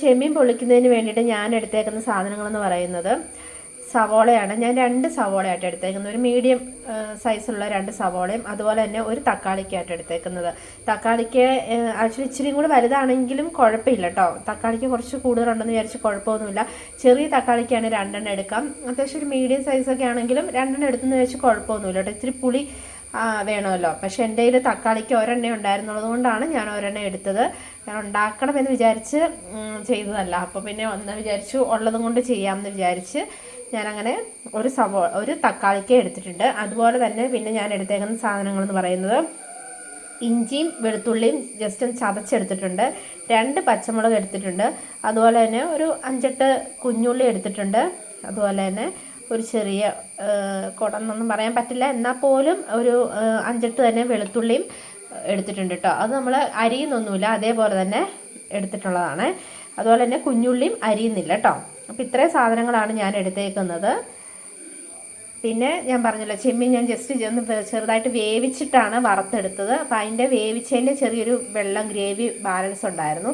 ചെമ്മീൻ പൊളിക്കുന്നതിന് വേണ്ടിയിട്ട് ഞാൻ എടുത്തേക്കുന്ന സാധനങ്ങളെന്ന് പറയുന്നത് സവോളയാണ്. ഞാൻ രണ്ട് സവോളയായിട്ട് എടുത്തേക്കുന്നത്. ഒരു മീഡിയം സൈസുള്ള രണ്ട് സവോളയും അതുപോലെ തന്നെ ഒരു തക്കാളിക്കായിട്ട് എടുത്തേക്കുന്നത്. തക്കാളിക്ക് ആക്ച്വലി ഇച്ചിരി കൂടി വലുതാണെങ്കിലും കുഴപ്പമില്ല കേട്ടോ തക്കാളിക്ക് കുറച്ച് കൂടുതലുണ്ടെന്ന് വിചാരിച്ച് കുഴപ്പമൊന്നുമില്ല. ചെറിയ തക്കാളിക്കാണ് രണ്ടെണ്ണം എടുക്കാം. അത്യാവശ്യം ഒരു മീഡിയം സൈസൊക്കെ ആണെങ്കിലും രണ്ടെണ്ണം എടുത്തെന്ന് വിചാരിച്ച് കുഴപ്പമൊന്നുമില്ല കേട്ടോ ഇച്ചിരി പുളി വേണമല്ലോ. പക്ഷെ എന്റെ കയ്യിൽ തക്കാളിക്ക് ഒരെണ്ണ ഉണ്ടായിരുന്നുള്ളത് കൊണ്ടാണ് ഞാൻ ഒരെണ്ണ എടുത്തത്. ഞാൻ ഉണ്ടാക്കണമെന്ന് വിചാരിച്ച് ചെയ്തതല്ല. അപ്പോൾ പിന്നെ ഒന്ന് വിചാരിച്ചു ഉള്ളതും കൊണ്ട് ചെയ്യാമെന്ന് വിചാരിച്ച് ഞാനങ്ങനെ ഒരു സവോ ഒരു തക്കാളിക്ക് എടുത്തിട്ടുണ്ട്. അതുപോലെ തന്നെ പിന്നെ ഞാൻ എടുത്തേക്കുന്ന സാധനങ്ങളെന്ന് പറയുന്നത് ഇഞ്ചിയും വെളുത്തുള്ളിയും ജസ്റ്റ് ഒന്ന് ചതച്ചെടുത്തിട്ടുണ്ട്. രണ്ട് പച്ചമുളക് എടുത്തിട്ടുണ്ട്. അതുപോലെ തന്നെ ഒരു അഞ്ചെട്ട് കുഞ്ഞുള്ളി എടുത്തിട്ടുണ്ട്. അതുപോലെ തന്നെ ഒരു ചെറിയ കുടന്നൊന്നും പറയാൻ പറ്റില്ല. എന്നാൽ പോലും ഒരു അഞ്ചെട്ട് തന്നെ വെളുത്തുള്ളിയും എടുത്തിട്ടുണ്ട് കേട്ടോ. അത് നമ്മൾ അരിയുന്നൊന്നുമില്ല. അതേപോലെ തന്നെ എടുത്തിട്ടുള്ളതാണ്. അതുപോലെ തന്നെ കുഞ്ഞുള്ളിയും അരിയുന്നില്ല കേട്ടോ. അപ്പോൾ ഇത്രയും സാധനങ്ങളാണ് ഞാൻ എടുത്തേക്കുന്നത്. പിന്നെ ഞാൻ പറഞ്ഞല്ലോ ചെമ്മീൻ ഞാൻ ജസ്റ്റ് ഒന്ന് ചെറുതായിട്ട് വേവിച്ചിട്ടാണ് വറുത്തെടുത്തത്. അപ്പോൾ അതിന്റെ വേവിച്ചതിന്റെ ചെറിയൊരു വെള്ളം ഗ്രേവി ബാലൻസ് ഉണ്ടായിരുന്നു.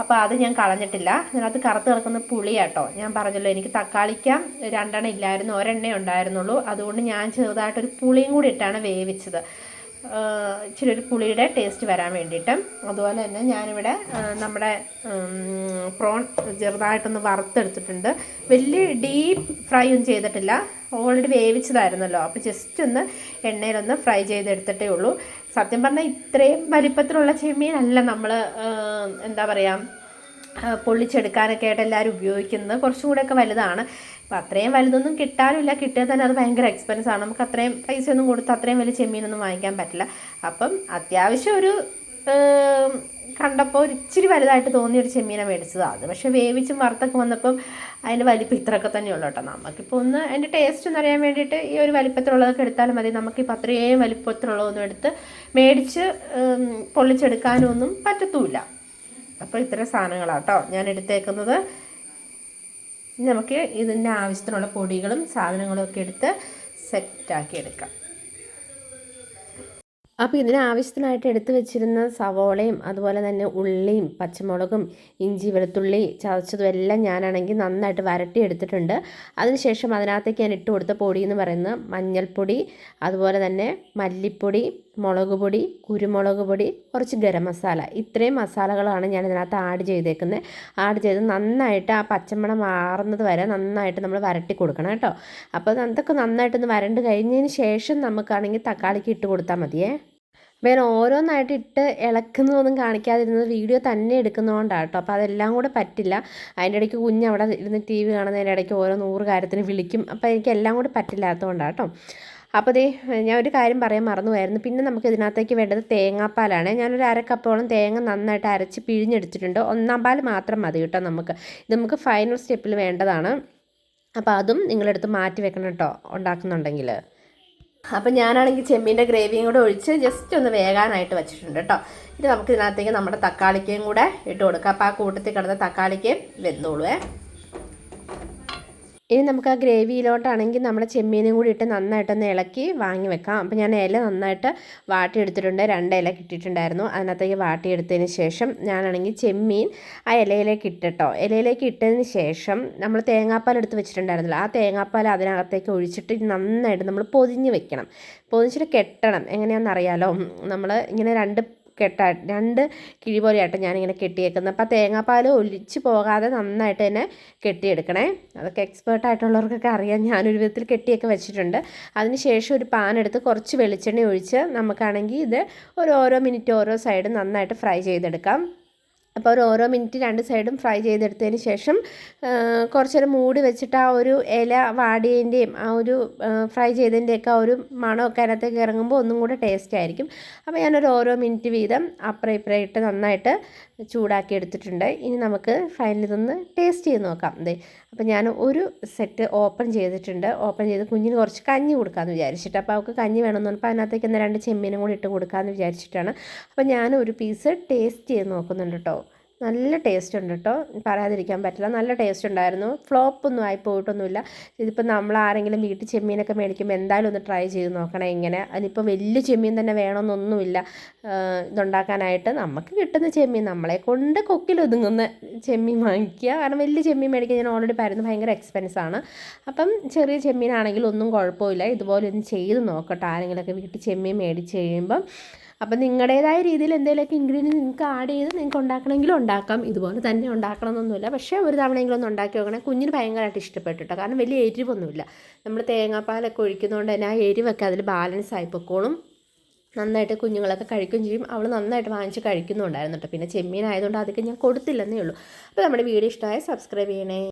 അപ്പോൾ അത് ഞാൻ കളഞ്ഞിട്ടില്ല. അതിനകത്ത് കറുത്ത് കിടക്കുന്ന പുളിയാട്ടോ. ഞാൻ പറഞ്ഞല്ലോ എനിക്ക് തക്കാളിക്ക രണ്ടെണ്ണം ഇല്ലായിരുന്നു ഒരെണ്ണേ ഉണ്ടായിരുന്നുള്ളൂ. അതുകൊണ്ട് ഞാൻ ചെറുതായിട്ടൊരു പുളിയും കൂടി ഇട്ടാണ് വേവിച്ചത്. ഇച്ചിരി ഒരു പുളിയുടെ ടേസ്റ്റ് വരാൻ വേണ്ടിയിട്ട്. അതുപോലെ തന്നെ ഞാനിവിടെ നമ്മുടെ പ്രോൺ ചെറുതായിട്ടൊന്ന് വറുത്തെടുത്തിട്ടുണ്ട്. വലിയ ഡീപ്പ് ഫ്രൈ ഒന്നും ചെയ്തിട്ടില്ല. ഓൾറെഡി വേവിച്ചതായിരുന്നല്ലോ. അപ്പോൾ ജസ്റ്റ് ഒന്ന് എണ്ണയിലൊന്ന് ഫ്രൈ ചെയ്തെടുത്തിട്ടേ ഉള്ളൂ. സത്യം പറഞ്ഞാൽ ഇത്രയും വലിപ്പത്തിലുള്ള ചെമ്മീനല്ല നമ്മൾ എന്താ പറയുക പൊള്ളിച്ചെടുക്കാനൊക്കെ ആയിട്ട് എല്ലാവരും ഉപയോഗിക്കുന്നത്. കുറച്ചും കൂടെയൊക്കെ വലുതാണ്. അപ്പോൾ അത്രയും വലുതൊന്നും കിട്ടാനില്ല കിട്ടിയാൽ തന്നെ അത് ഭയങ്കര എക്സ്പെൻസ് ആണ്. നമുക്ക് അത്രയും പൈസ ഒന്നും കൊടുത്ത് അത്രയും വലിയ ചെമ്മീനൊന്നും വാങ്ങിക്കാൻ പറ്റില്ല. അപ്പം അത്യാവശ്യം ഒരു കണ്ടപ്പോൾ ഒരു ഇച്ചിരി വലുതായിട്ട് തോന്നിയ ഒരു ചെമ്മീനെ മേടിച്ചതാണ് അത്. പക്ഷേ വേവിച്ചും വറുത്തൊക്കെ വന്നപ്പം അതിന്റെ വലിപ്പം ഇത്രയൊക്കെ തന്നെയുള്ളൂ കേട്ടോ നമുക്കിപ്പോൾ ഒന്ന് അതിന്റെ ടേസ്റ്റ് ഒന്ന് അറിയാൻ വേണ്ടിയിട്ട് ഈ ഒരു വലിപ്പത്തിലുള്ളതൊക്കെ എടുത്താലും മതി. നമുക്കിപ്പോൾ അത്രയും വലിപ്പത്തിലുള്ളതൊന്നും എടുത്ത് മേടിച്ച് പൊള്ളിച്ചെടുക്കാനൊന്നും പറ്റത്തുമില്ല അപ്പോൾ ഇത്ര സാധനങ്ങളാണ് കേട്ടോ ഞാൻ എടുത്തേക്കുന്നത്. നമുക്ക് ഇതിന്റെ ആവശ്യത്തിനുള്ള പൊടികളും സാധനങ്ങളും ഒക്കെ എടുത്ത് സെറ്റാക്കി എടുക്കാം. അപ്പോൾ ഇതിന് ആവശ്യത്തിനായിട്ട് എടുത്തു വെച്ചിരുന്ന സവോളയും അതുപോലെ തന്നെ ഉള്ളിയും പച്ചമുളകും ഇഞ്ചി വെളുത്തുള്ളി ചതച്ചതും എല്ലാം ഞാനാണെങ്കിൽ നന്നായിട്ട് വരട്ടി എടുത്തിട്ടുണ്ട്. അതിനുശേഷം അതിനകത്തേക്ക് ഞാൻ ഇട്ട് കൊടുത്ത പൊടി എന്ന് പറയുന്നത് മഞ്ഞൾപ്പൊടി അതുപോലെ തന്നെ മല്ലിപ്പൊടി മുളക് പൊടി കുരുമുളക് പൊടി കുറച്ച് ഗരം മസാല. ഇത്രയും മസാലകളാണ് ഞാൻ ഇതിനകത്ത് ആഡ് ചെയ്തേക്കുന്നത് ആഡ് ചെയ്ത് നന്നായിട്ട് ആ പച്ചമണം മാറുന്നത് വരെ നന്നായിട്ട് നമ്മൾ വരട്ടി കൊടുക്കണം കേട്ടോ. അപ്പോൾ അതൊക്കെ നന്നായിട്ടൊന്ന് വരണ്ട് കഴിഞ്ഞതിന് ശേഷം നമുക്കാണെങ്കിൽ തക്കാളിക്ക് ഇട്ട് കൊടുത്താൽ മതിയേ. വേറെ ഓരോന്നായിട്ട് ഇട്ട് ഇളക്കുന്നതൊന്നും കാണിക്കാതിരുന്നത് വീഡിയോ തന്നെ എടുക്കുന്നതുകൊണ്ടാണ് കേട്ടോ. അപ്പോൾ അതെല്ലാം കൂടെ പറ്റില്ല. അതിന്റെ ഇടയ്ക്ക് കുഞ്ഞ് അവിടെ ഇരുന്ന് ടി വി കാണുന്നതിന്റെ ഇടയ്ക്ക് ഓരോ നൂറ് കാര്യത്തിന് വിളിക്കും. അപ്പോൾ എനിക്ക് എല്ലാം കൂടെ പറ്റില്ലാത്തതുകൊണ്ടാണ് കേട്ടോ. അപ്പോൾ ദേ ഞാൻ ഒരു കാര്യം പറയാൻ മറന്നുപോയായിരുന്നു. പിന്നെ നമുക്ക് ഇതിനകത്തേക്ക് വേണ്ടത് തേങ്ങാപ്പാലാണ്. ഞാനൊരു അര കപ്പോളം തേങ്ങ നന്നായിട്ട് അരച്ച് പിഴിഞ്ഞെടുത്തിട്ടുണ്ട്. ഒന്നാം പാൽ മാത്രം മതി കേട്ടോ നമുക്ക്. ഇത് നമുക്ക് ഫൈനൽ സ്റ്റെപ്പിൽ വേണ്ടതാണ്. അപ്പോൾ അതും നിങ്ങളെടുത്ത് മാറ്റി വെക്കണം കേട്ടോ ഉണ്ടാക്കുന്നുണ്ടെങ്കിൽ അപ്പം ഞാനാണെങ്കിൽ ചെമ്മീന്റെ ഗ്രേവിയും കൂടെ ഒഴിച്ച് ജസ്റ്റ് ഒന്ന് വേകാനായിട്ട് വെച്ചിട്ടുണ്ട് കേട്ടോ. ഇത് നമുക്ക് ഇതിനകത്തേക്ക് നമ്മുടെ തക്കാളിക്കയും കൂടെ ഇട്ട് കൊടുക്കാം. അപ്പോൾ ആ കൂട്ടത്തിൽ കിടന്ന തക്കാളിക്കയും വെന്തോളുവേ ഇനി നമുക്ക് ആ ഗ്രേവിയിലോട്ടാണെങ്കിൽ നമ്മുടെ ചെമ്മീനും കൂടി ഇട്ട് നന്നായിട്ടൊന്ന് ഇളക്കി വാങ്ങി വെക്കാം. അപ്പോൾ ഞാൻ ഇല നന്നായിട്ട് വാട്ടിയെടുത്തിട്ടുണ്ട്. രണ്ട് ഇല കിട്ടിയിട്ടുണ്ടായിരുന്നു. അതിനകത്തേക്ക് വാട്ടിയെടുത്തതിന് ശേഷം ഞാനാണെങ്കിൽ ചെമ്മീൻ ആ ഇലയിലേക്ക് ഇട്ടിട്ടോ. ഇലയിലേക്ക് ഇട്ടതിന് ശേഷം നമ്മൾ തേങ്ങാപ്പാൽ എടുത്ത് വെച്ചിട്ടുണ്ടായിരുന്നല്ലോ. ആ തേങ്ങാപ്പാൽ അതിനകത്തേക്ക് ഒഴിച്ചിട്ട് നന്നായിട്ട് നമ്മൾ പൊതിഞ്ഞ് വെക്കണം. പൊതിച്ചിട്ട് കെട്ടണം. എങ്ങനെയാണെന്നറിയാലോ? നമ്മൾ ഇങ്ങനെ രണ്ട് കെട്ടാ രണ്ട് കിഴി പോലെയായിട്ട് ഞാനിങ്ങനെ കെട്ടിയേക്കുന്നത്. അപ്പോൾ തേങ്ങാപ്പാൽ ഒലിച്ച് പോകാതെ നന്നായിട്ട് തന്നെ കെട്ടിയെടുക്കണേ. അതൊക്കെ എക്സ്പേർട്ട് ആയിട്ടുള്ളവർക്കൊക്കെ അറിയാം. ഞാനൊരു വിധത്തിൽ കെട്ടിയൊക്കെ വെച്ചിട്ടുണ്ട്. അതിന് ശേഷം ഒരു പാൻ എടുത്ത് കുറച്ച് വെളിച്ചെണ്ണ ഒഴിച്ച് നമുക്കാണെങ്കിൽ ഇത് ഒരു ഓരോ മിനിറ്റ് ഓരോ സൈഡ് നന്നായിട്ട് ഫ്രൈ ചെയ്തെടുക്കാം. അപ്പോൾ ഒരു ഓരോ മിനിറ്റ് രണ്ട് സൈഡും ഫ്രൈ ചെയ്തെടുത്തതിന് ശേഷം കുറച്ചൊരു മൂടി വെച്ചിട്ട് ആ ഒരു ഇല വാടിയതിന്റെയും ആ ഒരു ഫ്രൈ ചെയ്തതിന്റെയൊക്കെ ആ ഒരു മണമൊക്കെ അതിനകത്തേക്ക് ഇറങ്ങുമ്പോൾ ഒന്നും കൂടെ ടേസ്റ്റ് ആയിരിക്കും. അപ്പോൾ ഞാനൊരു ഓരോ മിനിറ്റ് വീതം അപ്പുറം ഇപ്പുറം ഇട്ട് നന്നായിട്ട് ചൂടാക്കി എടുത്തിട്ടുണ്ട്. ഇനി നമുക്ക് ഫൈനൽ ഇതൊന്ന് ടേസ്റ്റ് ചെയ്ത് നോക്കാം. അതെ അപ്പോൾ ഞാൻ ഒരു സെറ്റ് ഓപ്പൺ ചെയ്തിട്ടുണ്ട്. ഓപ്പൺ ചെയ്ത് കുഞ്ഞിന് കുറച്ച് കഞ്ഞി കൊടുക്കാമെന്ന് വിചാരിച്ചിട്ട് അപ്പോൾ അവൾക്ക് കഞ്ഞി വേണമെന്ന് പറഞ്ഞപ്പോൾ അതിനകത്തേക്ക് ഒന്ന് രണ്ട് ചെമ്മീനും കൂടി ഇട്ട് കൊടുക്കാമെന്ന് വിചാരിച്ചിട്ടാണ്. അപ്പോൾ ഞാൻ ഒരു പീസ് ടേസ്റ്റ് ചെയ്ത് നോക്കുന്നുണ്ട് കേട്ടോ. നല്ല ടേസ്റ്റ് ഉണ്ട് കേട്ടോ പറയാതിരിക്കാൻ പറ്റില്ല. നല്ല ടേസ്റ്റ് ഉണ്ടായിരുന്നു ഫ്ലോപ്പൊന്നും ആയി പോയിട്ടൊന്നുമില്ല. ഇതിപ്പോൾ നമ്മൾ ആരെങ്കിലും വീട്ടിൽ ചെമ്മീനൊക്കെ മേടിക്കുമ്പോൾ എന്തായാലും ഒന്ന് ട്രൈ ചെയ്ത് നോക്കണം ഇങ്ങനെ. അതിനിപ്പോൾ വലിയ ചെമ്മീൻ തന്നെ വേണമെന്നൊന്നുമില്ല. ഇതുണ്ടാക്കാനായിട്ട് നമുക്ക് കിട്ടുന്ന ചെമ്മീൻ നമ്മളെ കൊണ്ട് കൊക്കിലൊതുങ്ങുന്ന ചെമ്മീൻ വാങ്ങിക്കുക. കാരണം വലിയ ചെമ്മീൻ മേടിക്കാൻ ഞാൻ ഓൾറെഡി പറയുന്നത് ഭയങ്കര എക്സ്പെൻസാണ് അപ്പം ചെറിയ ചെമ്മീനാണെങ്കിൽ ഒന്നും കുഴപ്പമില്ല. ഇതുപോലെ ഒന്ന് ചെയ്ത് നോക്കട്ടെ. ആരെങ്കിലുമൊക്കെ വീട്ടിൽ ചെമ്മീൻ മേടിച്ച് കഴിയുമ്പം അപ്പം നിങ്ങളുടേതായ രീതിയിൽ എന്തെങ്കിലുമൊക്കെ ഇൻഗ്രീഡിയൻസ് നിങ്ങൾക്ക് ആഡ് ചെയ്ത് നിങ്ങൾക്ക് ഉണ്ടാക്കണമെങ്കിൽ ഉണ്ടാക്കാം. ഇതുപോലെ തന്നെ ഉണ്ടാക്കണം എന്നൊന്നുമില്ല പക്ഷേ ഒരു തവണയെങ്കിലും ഒന്ന് ഉണ്ടാക്കി നോക്കണേ. കുഞ്ഞിന് ഭയങ്കരമായിട്ട് ഇഷ്ടപ്പെട്ടു കേട്ടോ കാരണം വലിയ എരിവൊന്നുമില്ല. നമ്മൾ തേങ്ങാപ്പാലൊക്കെ ഒഴിക്കുന്നതുകൊണ്ട് തന്നെ ആ എരിവൊക്കെ അതിൽ ബാലൻസ് ആയിപ്പോക്കോളും പൊക്കോളും. നന്നായിട്ട് കുഞ്ഞുങ്ങളൊക്കെ കഴിക്കുകയും ചെയ്യും. അവൾ നന്നായിട്ട് വാങ്ങിച്ച് കഴിക്കുന്നുണ്ടായിരുന്നു കേട്ടോ പിന്നെ ചെമ്മീൻ ആയതുകൊണ്ട് അതൊക്കെ ഞാൻ കൊടുത്തില്ലെന്നേ ഉള്ളൂ. അപ്പോൾ നമ്മുടെ വീഡിയോ ഇഷ്ടമായ സബ്സ്ക്രൈബ് ചെയ്യണേ.